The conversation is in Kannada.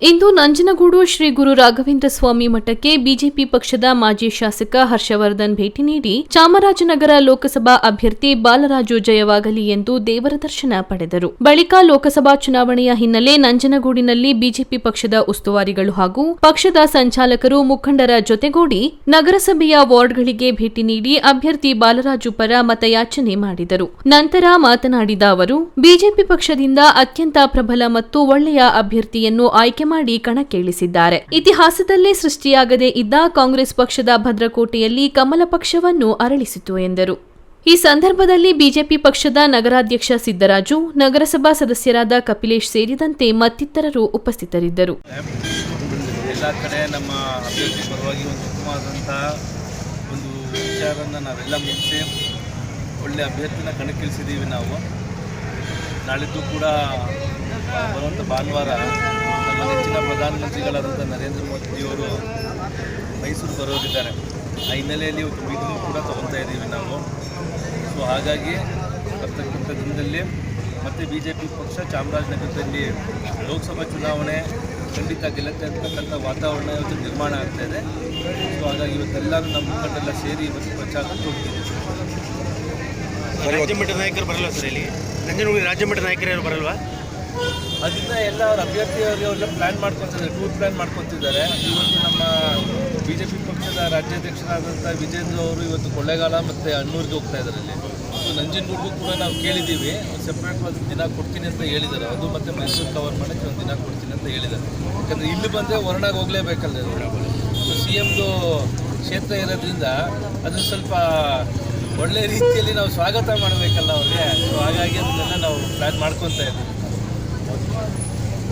ಇಂದು ನಂಜನಗೂಡು ಶ್ರೀ ಗುರು ರಾಘವೇಂದ್ರ ಸ್ವಾಮಿ ಮಠಕ್ಕೆ ಬಿಜೆಪಿ ಪಕ್ಷದ ಮಾಜಿ ಶಾಸಕ ಹರ್ಷವರ್ಧನ್ ಭೇಟಿ ನೀಡಿ ಚಾಮರಾಜನಗರ ಲೋಕಸಭಾ ಅಭ್ಯರ್ಥಿ ಬಾಲರಾಜು ಜಯವಾಗಲಿ ಎಂದು ದೇವರ ದರ್ಶನ ಪಡೆದರು. ಬಳಿಕ ಲೋಕಸಭಾ ಚುನಾವಣೆಯ ಹಿನ್ನೆಲೆ ನಂಜನಗೂಡಿನಲ್ಲಿ ಬಿಜೆಪಿ ಪಕ್ಷದ ಉಸ್ತುವಾರಿಗಳು ಹಾಗೂ ಪಕ್ಷದ ಸಂಚಾಲಕರು ಮುಖಂಡರ ಜೊತೆಗೂಡಿ ನಗರಸಭೆಯ ವಾರ್ಡ್ಗಳಿಗೆ ಭೇಟಿ ನೀಡಿ ಅಭ್ಯರ್ಥಿ ಬಾಲರಾಜು ಪರ ಮತಯಾಚನೆ ಮಾಡಿದರು. ನಂತರ ಮಾತನಾಡಿದ ಅವರು, ಬಿಜೆಪಿ ಪಕ್ಷದಿಂದ ಅತ್ಯಂತ ಪ್ರಬಲ ಮತ್ತು ಒಳ್ಳೆಯ ಅಭ್ಯರ್ಥಿಯನ್ನು ಆಯ್ಕೆ ಮಾಡಿ ಕಣಕ್ಕಿಳಿಸಿದ್ದಾರೆ. ಇತಿಹಾಸದಲ್ಲೇ ಸೃಷ್ಟಿಯಾಗದೇ ಇದ್ದ ಕಾಂಗ್ರೆಸ್ ಪಕ್ಷದ ಭದ್ರಕೋಟೆಯಲ್ಲಿ ಕಮಲ ಪಕ್ಷವನ್ನು ಅರಳಿಸಿತು ಎಂದರು. ಈ ಸಂದರ್ಭದಲ್ಲಿ ಬಿಜೆಪಿ ಪಕ್ಷದ ನಗರಾಧ್ಯಕ್ಷ ಸಿದ್ದರಾಜು, ನಗರಸಭಾ ಸದಸ್ಯರಾದ ಕಪಿಲೇಶ್ ಸೇರಿದಂತೆ ಮತ್ತಿತರರು ಉಪಸ್ಥಿತರಿದ್ದರು. ಎಲ್ಲ ಕಡೆ ನಮ್ಮ ಅಭ್ಯರ್ಥಿ ಪರವಾಗಿ ಒಂದು ಉತ್ತಮವಾದಂತಹ ಒಂದು ವಿಚಾರವನ್ನು ನಾವೆಲ್ಲ ಮುಂಚೆ ಒಳ್ಳೆ ಅಭ್ಯರ್ಥಿನ ಕಣಕ್ಕಿಳಿಸಿದ್ದೀವಿ ನಾವು. ನಾಳಿದ್ದು ಕೂಡ ಬರುವಂಥ ಭಾನುವಾರ ನೆಚ್ಚಿನ ಪ್ರಧಾನಮಂತ್ರಿಗಳಾದಂಥ ನರೇಂದ್ರ ಮೋದಿಯವರು ಮೈಸೂರು ಬರೋರಿದ್ದಾರೆ ಆ ಹಿನ್ನೆಲೆಯಲ್ಲಿ ಮೀಟಿಂಗ್ ಕೂಡ ತಗೊತಾ ಇದ್ದೀವಿ ನಾವು. ಸೊ ಹಾಗಾಗಿ ಬರ್ತಕ್ಕಂಥ ದಿನದಲ್ಲಿ ಮತ್ತು ಬಿ ಜೆ ಪಿ ಪಕ್ಷ ಚಾಮರಾಜನಗರದಲ್ಲಿ ಲೋಕಸಭಾ ಚುನಾವಣೆ ಖಂಡಿತ ಗೆಲ್ಲುತ್ತೆ ಅಂತಕ್ಕಂಥ ವಾತಾವರಣ ಇವತ್ತು ನಿರ್ಮಾಣ ಆಗ್ತಾ ಇದೆ. ಸೊ ಹಾಗಾಗಿ ಇವತ್ತೆಲ್ಲರೂ ನಮ್ಮ ಮುಖಂಡೆಲ್ಲ ಸೇರಿ ಇವತ್ತು ಪ್ರಚಾರ ಹೋಗ್ತಿದ್ದೀವಿ ರಾಜ್ಯ ಮಟ್ಟದ ನಾಯಕರು ಬರಲ್ಲ ಸರ್ ಇಲ್ಲಿ? ನಂಜನಗೂಡಿ ರಾಜ್ಯ ಮಟ್ಟದ ನಾಯಕರು ಯಾರು ಬರಲ್ವಾ? ಅದರಿಂದ ಎಲ್ಲ ಅವ್ರ ಅಭ್ಯರ್ಥಿಯವರಿಗೆ ಅವರೆಲ್ಲ ಪ್ಲ್ಯಾನ್ ಮಾಡ್ಕೊತಿದ್ದಾರೆ ಟೂರ್ ಪ್ಲ್ಯಾನ್ ಮಾಡ್ಕೊತಿದ್ದಾರೆ. ಇವತ್ತು ನಮ್ಮ ಬಿ ಜೆ ಪಿ ಪಕ್ಷದ ರಾಜ್ಯಾಧ್ಯಕ್ಷರಾದಂಥ ವಿಜೇಂದ್ರ ಅವರು ಇವತ್ತು ಕೊಳ್ಳೇಗಾಲ ಮತ್ತು ಅಣ್ಣೂರಿಗೆ ಹೋಗ್ತಾ ಇದ್ದಾರೆ ಇಲ್ಲಿ ಸೊ ನಂಜನಗೂಡಿಗೂ ಕೂಡ ನಾವು ಕೇಳಿದ್ದೀವಿ. ಸೆಪ್ರೇಟ್ ಒಂದು ದಿನ ಕೊಡ್ತೀನಿ ಅಂತ ಹೇಳಿದ್ದಾರೆ. ಅದು ಮತ್ತು ಮೈಸೂರು ಕವರ್ ಮಾಡೋಕ್ಕೆ ಒಂದು ದಿನ ಕೊಡ್ತೀನಿ ಅಂತ ಹೇಳಿದ್ದಾರೆ. ಯಾಕಂದರೆ ಇಲ್ಲಿ ಬಂದರೆ ಹೊರನಾಗ ಹೋಗಲೇಬೇಕಲ್ಲ ಸೊ ಸಿ ಎಮ್ದು ಕ್ಷೇತ್ರ ಇರೋದ್ರಿಂದ ಅದನ್ನು ಸ್ವಲ್ಪ ಒಳ್ಳೆ ರೀತಿಯಲ್ಲಿ ನಾವು ಸ್ವಾಗತ ಮಾಡಬೇಕಲ್ಲ ಅವ್ರಿಗೆ. ಸೊ ಹಾಗಾಗಿ ಅದನ್ನೆಲ್ಲ ನಾವು ಪ್ಲ್ಯಾನ್ ಮಾಡ್ಕೊತಾ ಇದ್ದೀವಿ. Thank you.